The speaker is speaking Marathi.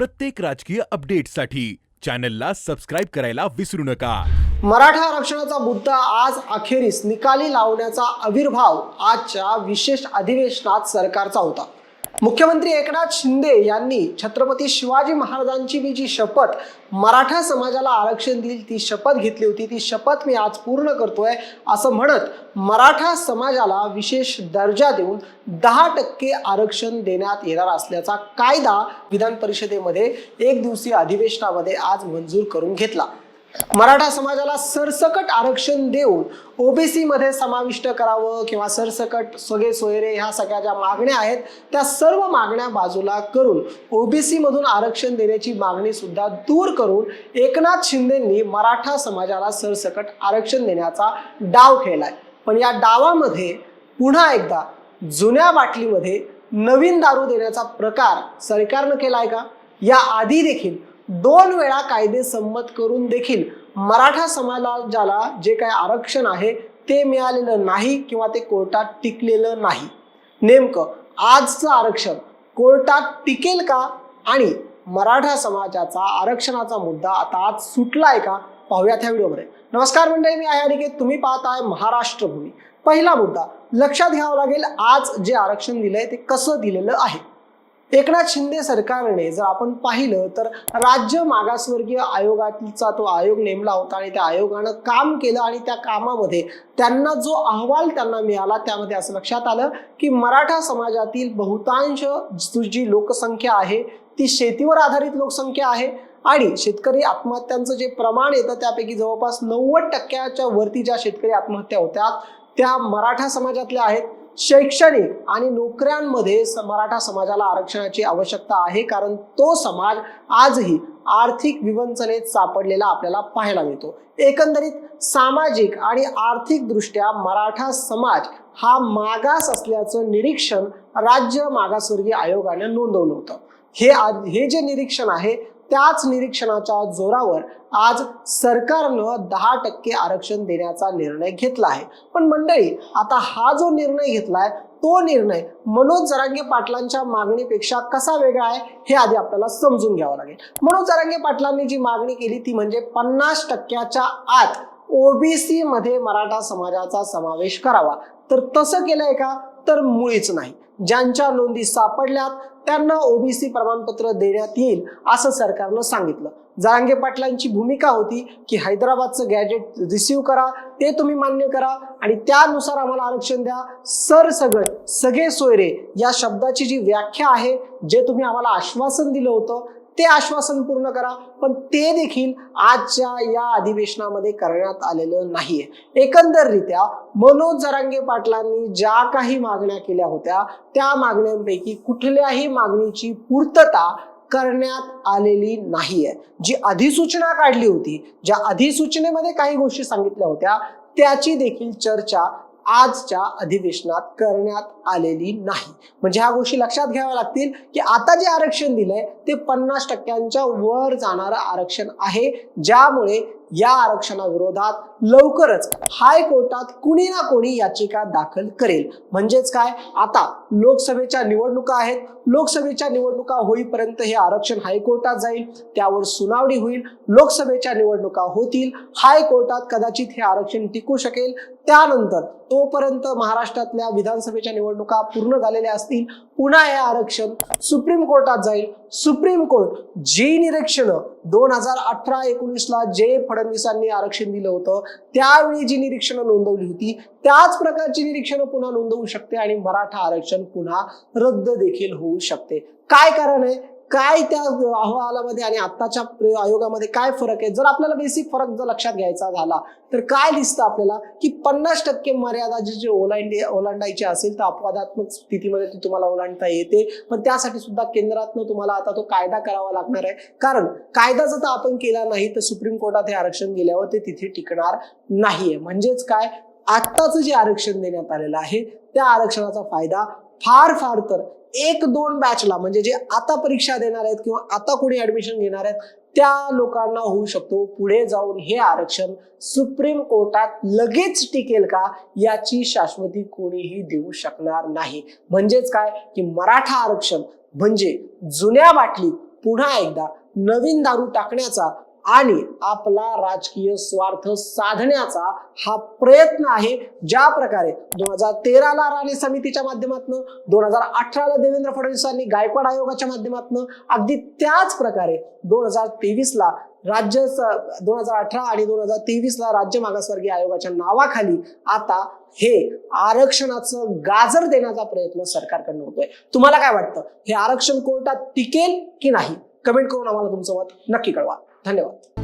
प्रत्येक राजकीय अपडेटसाठी चॅनलला सबस्क्राईब करायला विसरू नका. मराठा आरक्षणाचा मुद्दा आज अखेरीस निकाली लावण्याचा आविर्भाव आजच्या विशेष अधिवेशनात सरकारचा होता. मुख्यमंत्री एकनाथ शिंदे यांनी छत्रपती शिवाजी महाराजांची मी जी शपथ मराठा समाजाला आरक्षण देईल ती शपथ घेतली होती ती शपथ मी आज पूर्ण करतोय असं म्हणत मराठा समाजाला विशेष दर्जा देऊन दहा टक्के आरक्षण देण्यात येणार असल्याचा कायदा विधान परिषदेमध्ये एक दिवसीय अधिवेशनामध्ये आज मंजूर करून घेतला. मराठा समाजाला सरसकट आरक्षण देऊन ओबीसी मध्ये समाविष्ट करावं किंवा सरसकट सगळे सोयरे ह्या सगळ्या ज्या मागण्या आहेत त्या सर्व मागण्या बाजूला करून ओबीसी मधून आरक्षण देण्याची मागणी सुद्धा दूर करून एकनाथ शिंदेंनी मराठा समाजाला सरसकट आरक्षण देण्याचा डाव खेळलाय. पण या डावामध्ये पुन्हा एकदा जुन्या बाटलीमध्ये नवीन दारू देण्याचा प्रकार सरकारनं केलाय का? या आधी देखील दोन वेळा कायदे संमत करून देखील मराठा समाजाला जे काही आरक्षण आहे ते मिळालेलं नाही किंवा ते कोर्टात टिकलेलं नाही. नेमकं आजचं आरक्षण कोर्टात टिकेल का? आणि मराठा समाजाचा आरक्षणाचा मुद्दा आता आज सुटलाय का? पाहूयात ह्या व्हिडिओमध्ये. नमस्कार मंडळी मी आहे अनिकेत. तुम्ही पाहताय महाराष्ट्र भूमी पहिला मुद्दा लक्षात घ्यावा लागेल आज जे आरक्षण दिलंय ते कसं दिलेलं आहे? एकनाथ शिंदे सरकारने जर आपण पाहिलं तर राज्य मागासवर्गीय आयोगाचा तो आयोग नेमला होता आणि त्या आयोगानं काम केलं आणि त्या कामामध्ये त्यांना जो अहवाल त्यांना मिळाला त्यामध्ये असं लक्षात आलं की मराठा समाजातील बहुतांश जी लोकसंख्या आहे ती शेतीवर आधारित लोकसंख्या आहे आणि शेतकरी आत्महत्यांचं जे प्रमाण येतं त्यापैकी जवळपास नव्वद टक्क्याच्या वरती ज्या शेतकरी आत्महत्या होत्या त्या मराठा समाजातल्या आहेत. शैक्षणिक आणि नोकऱ्यांमध्ये मराठा समाजाला आरक्षणाची आवश्यकता आहे कारण तो समाज आजही आर्थिक विवंचनेत सापडलेला आपल्याला पाहायला मिळतो. एकंदरीत सामाजिक आणि आर्थिक दृष्ट्या मराठा समाज हा मागास असल्याचं निरीक्षण राज्य मागासवर्गीय आयोगाने नोंदवलं होतं. हे आ- हे जे निरीक्षण आहे त्याच निरीक्षणाच्या जोरावर आज सरकारनं दहा टक्के आरक्षण देण्याचा निर्णय घेतला आहे. पण मंडळी आता हा जो निर्णय घेतलाय तो निर्णय मनोज जरांगे पाटलांच्या मागणीपेक्षा कसा वेगळा आहे हे आधी आपल्याला समजून घ्यावं लागेल. मनोज जरांगे पाटलांनी जी मागणी केली ती म्हणजे पन्नास टक्क्याच्या आत ओबीसी मध्ये मराठा समाजाचा समावेश करावा. तर तसं केलंय का? तर मुळीच नाही. ज्यांच्या नोंदी सापडल्यात त्यांना ओबीसी प्रमाणपत्र देण्यात येईल असं सरकारनं सांगितलं. जारांगे पाटलांची भूमिका होती की हैदराबादचं गॅजेट रिसीव्ह करा ते तुम्ही मान्य करा आणि त्यानुसार आम्हाला आरक्षण द्या. सर सगळं सगळे सोयरे या शब्दाची जी व्याख्या आहे जे तुम्ही आम्हाला आश्वासन दिलं होतं ते आश्वासन पूर्ण करा. पण ते देखील आजच्या या अधिवेशनामध्ये करण्यात आलेलं नाहीये. एकंदररित्या मनोज जरांगे पाटलांनी ज्या काही मागण्या केल्या होत्या त्या मागण्यांपैकी कुठल्याही मागणीची पूर्तता करण्यात आलेली नाहीये. जी अधिसूचना काढली होती ज्या अधिसूचनेमध्ये काही गोष्टी सांगितल्या होत्या त्याची देखील चर्चा आजच्या अधिवेशनात करण्यात आलेली नाही. म्हणजे ह्या गोष्टी लक्षात घ्याव्या लागतील की आता जे आरक्षण दिलंय ते पन्नास टक्क्यांच्या वर जाणारं आरक्षण आहे. ज्यामुळे या आरक्षणाविरोधात लवकरच हायकोर्टात कुणी ना कोणी याचिका दाखल करेल. म्हणजेच काय? आता लोकसभेच्या निवडणुका आहेत. लोकसभेच्या निवडणुका होईपर्यंत हे आरक्षण हायकोर्टात जाईल. त्यावर सुनावणी होईल. लोकसभेच्या निवडणुका होतील. हायकोर्टात कदाचित हे आरक्षण टिकू शकेल. त्यानंतर तोपर्यंत महाराष्ट्रातल्या विधानसभेच्या निवडणुका पूर्ण झालेल्या असतील. पुन्हा हे आरक्षण सुप्रीम कोर्टात जाईल. सुप्रीम कोर्ट जी निरीक्षणं दोन हजार अठरा एकोणीसला जे फडणवीसांनी आरक्षण दिलं होतं त्यावेळी जी निरीक्षणं नोंदवली होती त्याच प्रकारची निरीक्षणं पुन्हा नोंदवू शकते आणि मराठा आरक्षण पुन्हा रद्द देखील होऊ शकते. काय कारण आहे? काय त्या अहवालामध्ये आणि आत्ताच्या आयोगामध्ये काय फरक आहे? जर आपल्याला बेसिक फरक जर लक्षात घ्यायचा झाला तर काय दिसतं आपल्याला? की पन्नास टक्के मर्यादा जी जी ओलांडी ओलांडायची असेल तर अपवादात्मक स्थितीमध्ये ती तुम्हाला ओलांडता येते. पण त्यासाठी सुद्धा केंद्रातनं तुम्हाला आता तो कायदा करावा लागणार आहे. कारण कायदा जर आपण केला नाही तर सुप्रीम कोर्टात हे आरक्षण गेल्यावर ते तिथे टिकणार नाहीये. म्हणजेच काय? आत्ताचं जे आरक्षण देण्यात आलेलं आहे त्या आरक्षणाचा फायदा फार फार तर एक दोन बॅचला म्हणजे जे आता परीक्षा देणार आहेत किंवा आता कोणी ऍडमिशन घेणार आहेत त्या लोकांना होऊ शकतो. पुढे जाऊन हे आरक्षण सुप्रीम कोर्टात लगेच टिकेल का याची शाश्वती कोणीही देऊ शकणार नाही. म्हणजेच काय? की मराठा आरक्षण म्हणजे जुन्या बाटलीत पुन्हा एकदा नवीन दारू टाकण्याचा आणि आपला राजकीय स्वार्थ साधण्याचा हा प्रयत्न आहे ज्या प्रकारे दोन हजार तेराला राणे समितीच्या माध्यमातून दोन हजार अठराला देवेंद्र फडणवीसांनी गायकवाड आयोगाच्या माध्यमातून अगदी त्याच प्रकारे दोन हजार तेवीसला राज्य दोन हजार अठरा आणि दोन हजार तेवीसला राज्य मागासवर्गीय आयोगाच्या नावाखाली आता हे आरक्षणाचं गाजर देण्याचा प्रयत्न सरकारकडनं होतोय. तुम्हाला काय वाटतं? हे आरक्षण कोर्टात टिकेल की नाही? कमेंट करून आम्हाला तुमचं मत नक्की कळवा. धन्यवाद